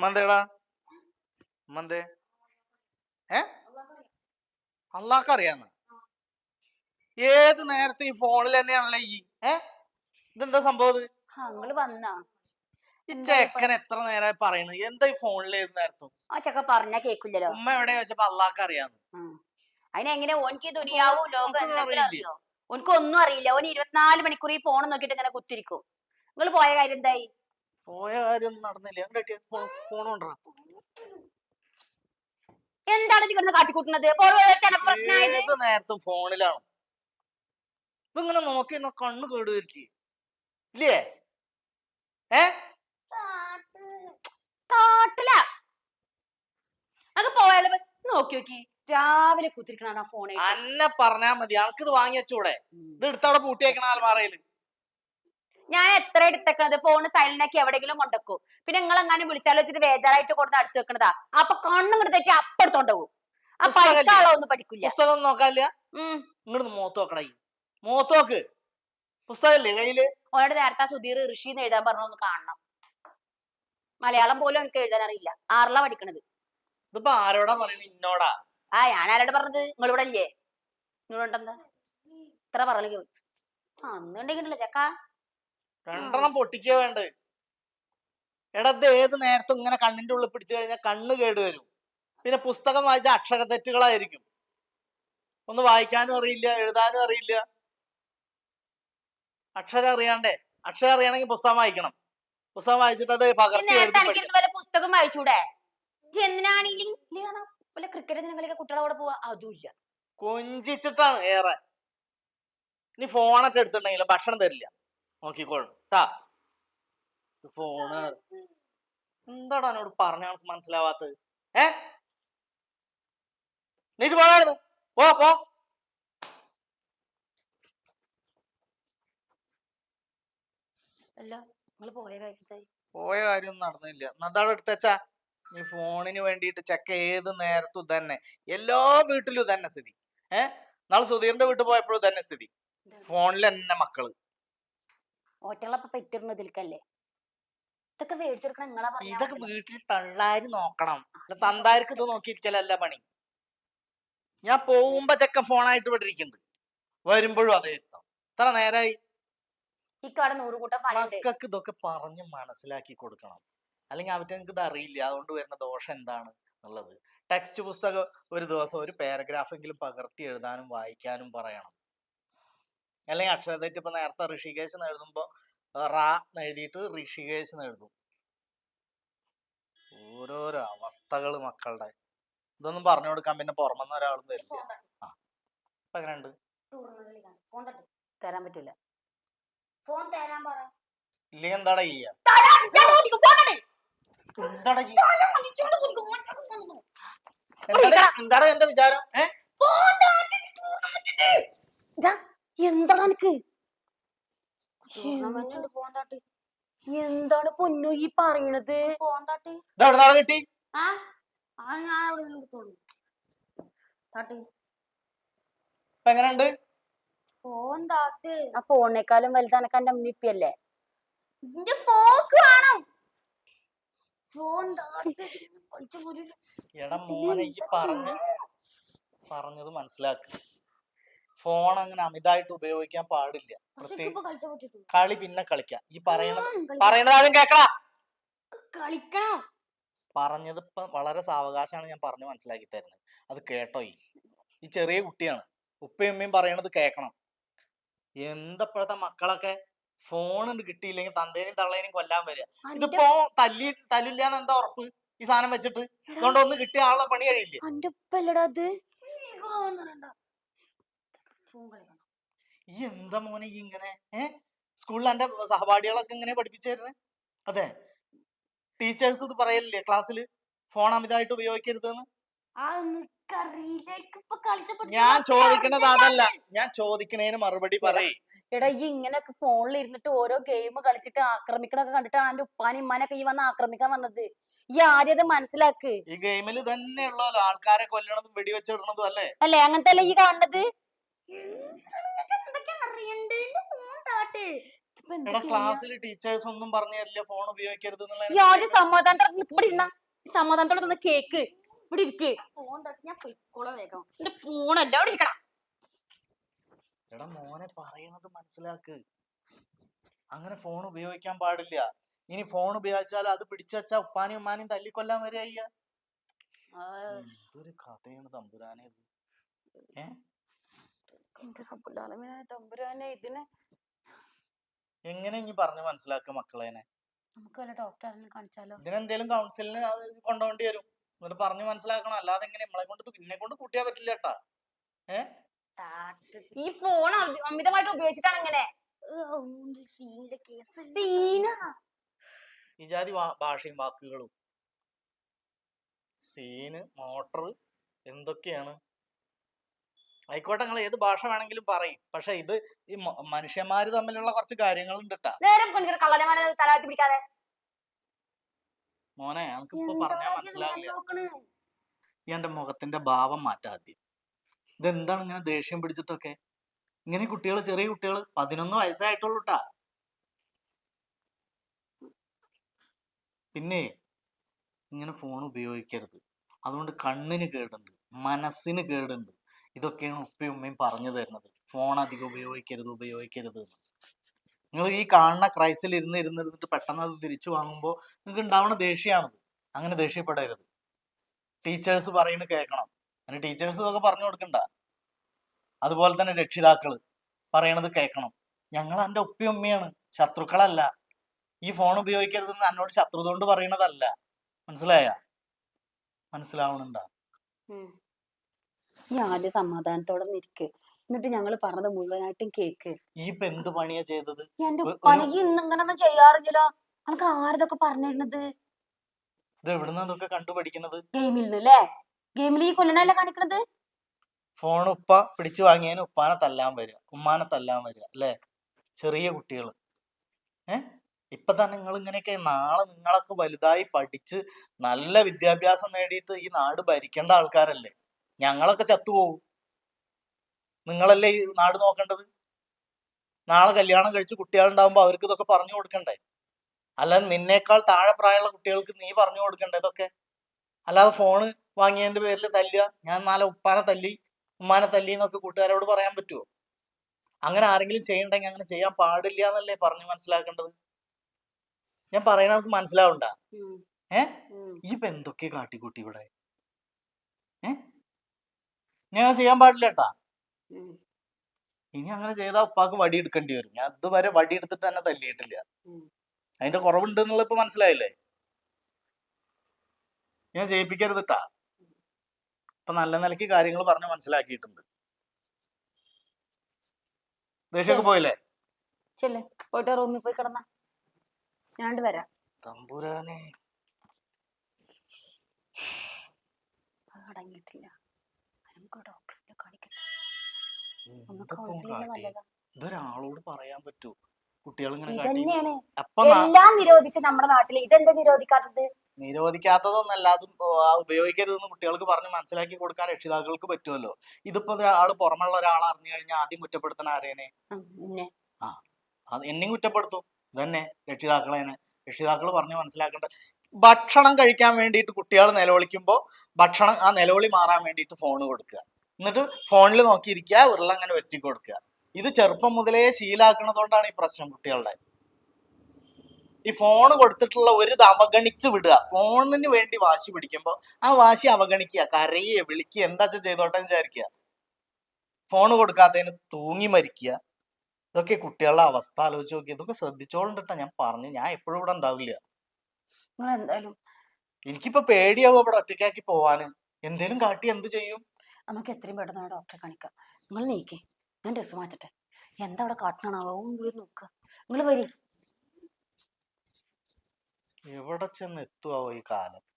ഉമ്മന്തേടാ ഉമ്മന്തേ ഏ? അള്ളാഹ്ക്കറിയാന്ന്. ഏത് നേരത്തെ ഈ ഫോണിൽ തന്നെയാണല്ലേ ഈ ഏ? ഇതെന്താ സംഭവം ഇത്? ചെക്കൻ എത്ര നേരമായി പറയുന്നത് എന്താ ഈ ഫോണിൽ ഏത് നേരത്തും? ആ പറഞ്ഞാ കേക്കില്ലല്ലോ. ഉമ്മ എവിടെ ചോദിച്ചപ്പോ അള്ളാഹ്ക്ക് അറിയാന്ന് അതിനെങ്ങനെ ഓനിക്ക് ദുനിയാവും ലോകം ഓൻക്ക് ഒന്നും അറിയില്ല. ഓൻ ഇരുപത്തിനാല് മണിക്കൂർ ഈ ഫോൺ നോക്കിയിട്ട് ഇങ്ങനെ കുത്തിരിക്കും നിങ്ങൾ പോയ കാര്യം എന്തായി? പോയ കാര്യം നടന്നില്ല കണ്ടിട്ട് ഫോൺ എന്താണ് കിടന്ന് കാട്ടിക്കൂട്ടുന്നത്? ഫോൺ ഏത് നേരത്തും ഫോണിലാണ്. ഇതിങ്ങനെ നോക്കി കണ്ണ് കേട് വരുത്തി ഇല്ലേ? ഏ? കാട്ടില. അത് പോയാലും നോക്കി നോക്കി. രാവിലെ കുത്തിരിക്കണ ഫോണെ അന്നെ പറഞ്ഞാ മതി. അനക്കിത് ഇത് വാങ്ങി വെച്ചൂടെ ഇത് എടുത്തവിടെ പൂട്ടിയേക്കണ ആൽമാറയിൽ. ഞാൻ എത്ര എടുത്തേക്കണത്? ഫോൺ സൈലന്റ് ആക്കി എവിടെയെങ്കിലും കൊണ്ടുവെക്കും. പിന്നെ നിങ്ങൾ എങ്ങാനും വിളിച്ചാലോ വെച്ചിട്ട് ബേജാറായിട്ട് കൊടുത്ത് അടുത്ത് വെക്കണതാ. അപ്പൊ കണ്ണും കൂടെ തെറ്റി അപ്പടുത്തോണ്ട് പോകും ആ ഒന്നും പഠിക്കില്ല പുസ്തകം ഒന്നും നോക്കാനില്ല? ഉം. ഇങ്ങോട്ട് മോത്ത് നോക്കട മോത്ത് നോക്ക്. പുസ്തകല്ലേ കയ്യിൽ? ഓനോട് നേരത്തെ സുധീർ ഋഷി എന്ന് എഴുതാൻ പറഞ്ഞു കാണണം. മലയാളം പോലും എനിക്ക് എഴുതാൻ അറിയില്ല ആറിലാ പഠിക്കണത്. ഇതിപ്പോ ആരോടാ പറയുന്നത് ഇന്നോടാ. ആ ഞാൻ ആരോട് പറഞ്ഞത്? നിങ്ങൾ ഇവിടെ അല്ലേ നിങ്ങളുണ്ടെന്താ ഇത്ര പറഞ്ഞു അന്നുണ്ടെങ്കിലോ ചക്ക. രണ്ടെണ്ണം പൊട്ടിക്കുക വേണ്ട? എടാ ഇത് ഏത് നേരത്തും ഇങ്ങനെ കണ്ണിന്റെ ഉള്ളിൽ പിടിച്ചു കഴിഞ്ഞാൽ കണ്ണ് കേടുവരും പിന്നെ പുസ്തകം വായിച്ച അക്ഷര തെറ്റുകളായിരിക്കും ഒന്ന് വായിക്കാനും അറിയില്ല എഴുതാനും അറിയില്ല. അക്ഷരം അറിയാണ്ടേ? അക്ഷരം അറിയണമെങ്കിൽ പുസ്തകം വായിക്കണം. പുസ്തകം വായിച്ചിട്ട് അത് പകർത്തി പുസ്തകം വായിച്ചൂടെ? എന്തിനാണ് ക്രിക്കറ്റ് കളിക്കാൻ കുട്ടികളെ കൂടെ പോവാ. അതുമില്ല കൊഞ്ചിച്ചിട്ടാണ് ഏറെ. ഇനി ഫോണൊക്കെ എടുത്തിട്ടുണ്ടെങ്കിൽ ഭക്ഷണം തരില്ല. നോക്കിക്കോളും. ട്ടാ. ഫോണ് എന്താടാ എന്നോട് പറഞ്ഞ നമുക്ക് മനസ്സിലാവാത്തത്? ഏ? നീ പോയായിരുന്നു പോ പോ. അല്ല നിങ്ങൾ പോയ കാര്യത്തായി പോയ കാര്യം നടന്നില്ല. എന്നതാണ് എടുത്തച്ചാ നീ ഫോണിന് വേണ്ടിയിട്ട് ചെക്ക ഏത് നേരത്തും തന്നെ എല്ലാ വീട്ടിലും തന്നെ സ്ഥിതി. ഏഹ് നാളെ സുധീറിന്റെ വീട്ടിൽ പോയപ്പോഴും തന്നെ സ്ഥിതി. ഫോണിൽ തന്നെ മക്കൾ. ഓറ്റകളപ്പൊ പെറ്റിരുന്നതിൽക്കല്ലേ ഇതൊക്കെ മേടിച്ചെടുക്കണം നിങ്ങളാ ഇതൊക്കെ വീട്ടിൽ തള്ളാര് നോക്കണം. തന്താർക്ക് ഇത് നോക്കിയിരിക്കലല്ല പണി. ഞാൻ പോകുമ്പോ ചെക്കൻ ഫോണായിട്ട് ഇവിടെ ഇരിക്കുന്നുണ്ട് വരുമ്പോഴും അതേ എത്താം. ഇത്ര നേരായി. മക്കൾക്ക് ഇതൊക്കെ പറഞ്ഞ് മനസ്സിലാക്കി കൊടുക്കണം. അല്ലെങ്കിൽ അവറ്റങ്ങൾക്ക് ഇത് അറിയില്ല. അതുകൊണ്ട് വരുന്ന ദോഷം എന്താണ് എന്നുള്ളത്. ടെക്സ്റ്റ് പുസ്തകം ഒരു ദിവസം ഒരു പാരഗ്രാഫ് എങ്കിലും പകർത്തി എഴുതാനും വായിക്കാനും പറയണം. അല്ലെങ്കിൽ അക്ഷരതെറ്റ് ഇപ്പൊ നേരത്തെ ഋഷികേശ് എന്ന് എഴുതുമ്പോ റാ എന്ന് എഴുതിയിട്ട് ഋഷികേശ് എന്ന് എഴുതും. ഓരോരോ അവസ്ഥകൾ മക്കളുടെ. ഇതൊന്നും പറഞ്ഞു കൊടുക്കാൻ പിന്നെ പുറമെന്ന് ഒരാളും വരില്ല. എങ്ങനെയുണ്ട്? തരാൻ പറ്റൂല ഫോൺ തരാൻ പറ. ഇല്ലെങ്കിൽ എന്താടാ ചെയ്യാ? എന്താടാ എന്താടാ എന്റെ വിചാരം? എന്താണ് എനിക്ക് എന്താണ് പൊന്നു ഈ പറയണത്? ഫോൺ തട്ടി. ഇത് കിട്ടി? ആ എങ്ങനെയുണ്ട്? ഫോൺ താട്ട്. ഫോണിനേക്കാളും വലുതാണ് എന്റെ അമ്മിപ്പിയല്ലേ നിന്റെ ഫോക്ക് വേണം. ഫോൺ താട്ട്. എടാ മോനെ ഈ പറഞ്ഞ പറഞ്ഞത് മനസ്സിലാക്ക്. ഫോൺ അങ്ങനെ അമിതായിട്ട് ഉപയോഗിക്കാൻ പാടില്ല. പ്രത്യേകിച്ച് കളി പിന്നെ കളിക്കാം. ഈ പറയണത് പറയണത് ആദ്യം കേക്കടാ. കളിക്കണം. പറഞ്ഞത് ഇപ്പൊ വളരെ സാവകാശമാണ് ഞാൻ പറഞ്ഞു മനസ്സിലാക്കി തരുന്നത്. അത് കേട്ടോ ഈ. ഈ ചെറിയ കുട്ടിയാണ്. ഉപ്പയും ഉമ്മയും പറയണത് കേക്കണം. എന്തപ്പോഴത്തെ മക്കളൊക്കെ ഫോൺ കിട്ടിയില്ലെങ്കിൽ തന്തേനും തള്ളേനും കൊല്ലാൻ വരിക. ഇതിപ്പോ തല്ലി തല്ലില്ലാന്ന് എന്താ ഉറപ്പ്? ഈ സാധനം വെച്ചിട്ട്? അതുകൊണ്ട് ഒന്ന് കിട്ടിയ ആളെ പണി കഴിയില്ലേ? ഈ എന്താ മോനെ ഈ ഇങ്ങനെ ഏ? സ്കൂളിൽ എന്റെ സഹപാഠികളൊക്കെ ഇങ്ങനെ പഠിപ്പിച്ചായിരുന്നേ അതെ. ടീച്ചേഴ്സ് ഇത് പറയലില്ലേ ക്ലാസ്സിൽ? ഫോൺ അമിതമായിട്ട് ഉപയോഗിക്കരുതെന്ന്? ആ നിക്കറിയില്ല ഇപ്പൊ കളിച്ച പറ്റൂ. ഞാൻ ചോദിക്കണത് അതല്ല. ഞാൻ. ചോദിക്കണേന് മറുപടി പറയേ. എടാ ഈ ഇങ്ങനെയൊക്കെ ഫോണിൽ ഇരുന്നിട്ട് ഓരോ ഗെയിം കളിച്ചിട്ട് ആക്രമിക്കണൊക്കെ കണ്ടിട്ട് ആന്റെ ഉപ്പാനും ഉമ്മാനൊക്കെ ഈ വന്ന് ആക്രമിക്കാൻ വന്നത്. ഈ ആദ്യം അത് മനസ്സിലാക്ക്. ഈ ഗെയിമിൽ തന്നെ ഉള്ളല്ലോ ആൾക്കാരെ കൊല്ലണതും വെടിവെച്ചിടണതും അല്ലേ? അല്ലേ? അങ്ങനത്തെ അല്ലേ ഈ കാണുന്നത്? ക്ലാസ്സിൽ ടീച്ചേഴ്സ് ഒന്നും പറഞ്ഞില്ല ഫോൺ ഉപയോഗിക്കരുത് എന്നുള്ള ഇവിടെ ഇരുന്ന. സമാധാനത്തോടെ കേക്ക്. ഇവിടെ ഇരിക്ക്. ഫോൺ തട്ടി ഞാൻ പൊയ്ക്കോളാം വേഗം. എന്റെ ഫോണല്ല അവിടെ ഇരിക്കണം എടാ മോനെ പറയണത് മനസ്സിലാക്ക്. അങ്ങനെ ഫോൺ ഉപയോഗിക്കാൻ പാടില്ല. ഇനി ഫോൺ ഉപയോഗിച്ചാൽ അത് പിടിച്ചു വെച്ചാ ഉപ്പാനും ഉമ്മാനും തല്ലിക്കൊല്ലാൻ വരെ അയ്യ എന്തൊരു കഥയാണ് തമ്പുരാനെ ഇത്. ഏ? എന്റെ റബ്ബുൽ തമ്പുരാനെ ഇതിനെ എങ്ങനെ ഇനി പറഞ്ഞു മനസ്സിലാക്കുക മക്കളേനെ നമുക്ക് വല്ല ഡോക്ടറെ കാണിച്ചാലോ? ഇതിനെന്തേലും കൗൺസിലിന് കൊണ്ടുപോകേണ്ടി വരും. എന്നിട്ട് പറഞ്ഞു മനസ്സിലാക്കണം. അല്ലാതെ എങ്ങനെ നമ്മളെ കൊണ്ട് പിന്നെ കൊണ്ട് കൂട്ടിയാ പറ്റില്ല കേട്ടാ ഏ? ഈ ഫോൺ അമിതമായിട്ട് ഉപയോഗിച്ചിട്ടാണ് ഇങ്ങനെ. സീന ഈ ജാതി വാ- ഭാഷയും വാക്കുകളും. സീന് മോട്ടർ എന്തൊക്കെയാണ്? ആയിക്കോട്ടെ നിങ്ങൾ ഏത് ഭാഷ വേണമെങ്കിലും പറയും. പക്ഷെ ഇത് ഈ മനുഷ്യന്മാര് തമ്മിലുള്ള കുറച്ച് കാര്യങ്ങളുണ്ട് ട്ടാ നേരെ കൊണ്ടിട്ട് കള്ളനെ പിടിക്കാതെ. മോനെ നമുക്കിപ്പോ എന്താ പറഞ്ഞാൽ മനസ്സിലാവില്ല? ഈ എന്റെ മുഖത്തിന്റെ ഭാവം മാറ്റാ ആദ്യം. ഇതെന്താണ് ഇങ്ങനെ ദേഷ്യം പിടിച്ചിട്ടൊക്കെ? ഇങ്ങനെ കുട്ടികൾ ചെറിയ കുട്ടികൾ പതിനൊന്ന് വയസ്സായിട്ടുള്ളൂ ട്ടാ പിന്നെ ഇങ്ങനെ ഫോൺ ഉപയോഗിക്കരുത്. അതുകൊണ്ട് കണ്ണിന് കേടുണ്ട് മനസ്സിന് കേടുണ്ട്. ഇതൊക്കെയാണ് ഉപ്പയും ഉമ്മയും പറഞ്ഞു തരുന്നത്. ഫോൺ അധികം ഉപയോഗിക്കരുത് ഉപയോഗിക്കരുത് നിങ്ങൾ ഈ കാണുന്ന ക്രൈസിൽ ഇരുന്ന് ഇരുന്നിരുന്നിട്ട് പെട്ടെന്ന് അത് തിരിച്ചു വാങ്ങുമ്പോൾ നിങ്ങൾക്ക് ഉണ്ടാവുന്ന ദേഷ്യമാണത്. അങ്ങനെ ദേഷ്യപ്പെടരുത്. ടീച്ചേഴ്സ് പറയുന്നത് കേൾക്കണം. അങ്ങനെ ടീച്ചേഴ്സ് ഇതൊക്കെ പറഞ്ഞു കൊടുക്കണ്ട. അതുപോലെ തന്നെ രക്ഷിതാക്കൾ പറയണത് കേൾക്കണം. ഞങ്ങൾ എന്റെ ഉപ്പയും ഉമ്മയാണ്. ശത്രുക്കളല്ല. ഈ ഫോൺ ഉപയോഗിക്കരുതെന്ന് എന്നോട് ശത്രുത കൊണ്ട് പറയണതല്ല മനസ്സിലായ? മനസ്സിലാവണുണ്ടാ? നീ ആദ്യം സമാധാനത്തോടെ നിൽക്ക്. എന്നിട്ട് ഞങ്ങൾ പറഞ്ഞത് മുഴുവനായിട്ടും കേക്ക്. ഈ ഇപ്പൊ എന്ത് പണിയാ ചെയ്തത്? എന്റെ പണിക്ക് ഇന്നിങ്ങനൊന്നും ചെയ്യാറില്ലല്ലോ. അനക്ക് ആരതൊക്കെ പറഞ്ഞിരുന്നത്? ഇത് എവിടുന്ന ഇതൊക്കെ കണ്ടുപഠിക്കണത് ഗെയിമിൽ നിന്ന് അല്ലേ ഗെയിമിൽ ഈ കൊല്ലണല്ലേ കാണിക്കണത്? ഫോൺ ഉപ്പ പിടിച്ചു വാങ്ങിയതിന് ഉപ്പാനെ തല്ലാൻ വരിക. ഉമ്മാനെ തല്ലാൻ വരിക അല്ലേ? ചെറിയ കുട്ടികൾ ഏഹ് ഇപ്പൊ തന്നെ നിങ്ങൾ ഇങ്ങനെയൊക്കെ നാളെ നിങ്ങളൊക്കെ വലുതായി പഠിച്ച് നല്ല വിദ്യാഭ്യാസം നേടിയിട്ട് ഈ നാട് ഭരിക്കേണ്ട ആൾക്കാരല്ലേ? ഞങ്ങളൊക്കെ ചത്തുപോകും. നിങ്ങളല്ലേ ഈ നാട് നോക്കേണ്ടത്? നാളെ കല്യാണം കഴിച്ച് കുട്ടികളുണ്ടാകുമ്പോൾ അവർക്ക് ഇതൊക്കെ പറഞ്ഞു കൊടുക്കണ്ടേ? അല്ല നിന്നേക്കാൾ താഴെ പ്രായമുള്ള കുട്ടികൾക്ക് നീ പറഞ്ഞു കൊടുക്കണ്ടേ ഇതൊക്കെ? അല്ലാതെ ഫോണ് വാങ്ങിയതിന്റെ പേരിൽ തല്ലുക ഞാൻ നാളെ ഉപ്പാനെ തല്ലി ഉമ്മാനെ തല്ലി എന്നൊക്കെ കൂട്ടുകാരോട് പറയാൻ പറ്റുമോ അങ്ങനെ ആരെങ്കിലും ചെയ്യണ്ടെങ്കിൽ അങ്ങനെ ചെയ്യാൻ പാടില്ല എന്നല്ലേ പറഞ്ഞു മനസ്സിലാക്കേണ്ടത്? ഞാൻ പറയണത് മനസ്സിലാവണ്ട. ഏ? ഈ ഇപ്പൊ എന്തൊക്കെ കാട്ടിക്കൂട്ടി ഇവിടെ? ഏ? ഞാൻ ചെയ്യാൻ പാടില്ല കേട്ടാ. ഇനി അങ്ങനെ ചെയ്താൽ ഉപ്പാക്ക് വടി എടുക്കേണ്ടി വരും. ഞാൻ ഇതുവരെ വടി എടുത്തിട്ട് തന്നെ തല്ലിയിട്ടില്ല. അതിന്റെ കുറവുണ്ട് എന്നുള്ള ഇപ്പൊ മനസ്സിലായില്ലേ? ഞാൻ ചെയ്യിപ്പിക്കരുത് കേട്ടാ ഇപ്പൊ നല്ല നിലയ്ക്ക് കാര്യങ്ങൾ പറഞ്ഞ് മനസ്സിലാക്കിയിട്ടുണ്ട്. ദേഷ്യമൊക്കെ പോയില്ലേ? ചെല്ല്. പോയിട്ട് റൂമിൽ പോയി കിടന്ന. ഞാണ്ട് വരാം. തമ്പുരാനെ. അടങ്ങിയിട്ടില്ല. നമുക്ക് ഡോക്ടറെ കാണിക്കണം ഒന്ന് കൗൺസിലിംഗ് നല്ലതാ. ഇതൊരാളോട് പറയാൻ പറ്റൂ. ഇതന്നെയാണ്. അപ്പൊ എല്ലാം നിരോധിച്ച് നമ്മുടെ നാട്ടിൽ ഇതെന്താ നിരോധിക്കാത്തത്? നിരോധിക്കാത്തതൊന്നല്ല അത് ഉപയോഗിക്കരുതെന്ന് കുട്ടികൾക്ക് പറഞ്ഞ് മനസ്സിലാക്കി കൊടുക്കാൻ രക്ഷിതാക്കൾക്ക് പറ്റുമല്ലോ ഇതിപ്പോ ഒരാൾ പുറമുള്ള ഒരാൾ അറിഞ്ഞു കഴിഞ്ഞാൽ ആദ്യം കുറ്റപ്പെടുത്തണ ആരേനെ? ആ അത് എന്നെയും കുറ്റപ്പെടുത്തും. ഇതന്നെ രക്ഷിതാക്കളേനെ. രക്ഷിതാക്കൾ പറഞ്ഞ് മനസ്സിലാക്കേണ്ട ഭക്ഷണം കഴിക്കാൻ വേണ്ടിയിട്ട് കുട്ടികൾ നിലവിളിക്കുമ്പോൾ ഭക്ഷണം ആ നിലവിളി മാറാൻ വേണ്ടിയിട്ട് ഫോൺ കൊടുക്കുക. എന്നിട്ട് ഫോണിൽ നോക്കിയിരിക്കുക ഉരുള അങ്ങനെ വെറ്റി കൊടുക്കുക. ഇത് ചെറുപ്പം മുതലേ ശീലാക്കുന്നതുകൊണ്ടാണ് ഈ പ്രശ്നം കുട്ടികളുടെ. ഈ ഫോൺ കൊടുത്തിട്ടുള്ള ഒരു ഇത് അവഗണിച്ച് വിടുക. ഫോണിന് വേണ്ടി വാശി പിടിക്കുമ്പോൾ ആ വാശി അവഗണിക്കുക. കരയെ വിളിക്കുക എന്താ വെച്ചാൽ ചെയ്തോട്ടെ വിചാരിക്കുക. ഫോൺ കൊടുക്കാത്തതിന് തൂങ്ങി മരിക്കുക. ഇതൊക്കെ കുട്ടികളുടെ അവസ്ഥ. ആലോചിച്ച് നോക്കി. ഇതൊക്കെ ശ്രദ്ധിച്ചോളണ്ടിട്ടാ ഞാൻ പറഞ്ഞു. ഞാൻ എപ്പോഴും ഇവിടെ ഉണ്ടാവില്ല. നിങ്ങൾ എന്തായാലും എനിക്കിപ്പോ പേടിയാവും അവിടെ ഒറ്റയ്ക്കാക്കി പോവാന്. എന്തേലും കാട്ടി എന്ത് ചെയ്യും? നമുക്ക് എത്രയും പെട്ടെന്ന് ഡോക്ടറെ കാണിക്കാം. നിങ്ങൾ നീക്കേ. ഞാൻ ഡ്രസ്സ് മാറ്റട്ടെ. എന്താ അവിടെ കാട്ടണാവോ കൂടി നോക്കുക നിങ്ങൾ വരി. എവിടെ ചെന്ന് എത്തുവോ ഈ കാലം?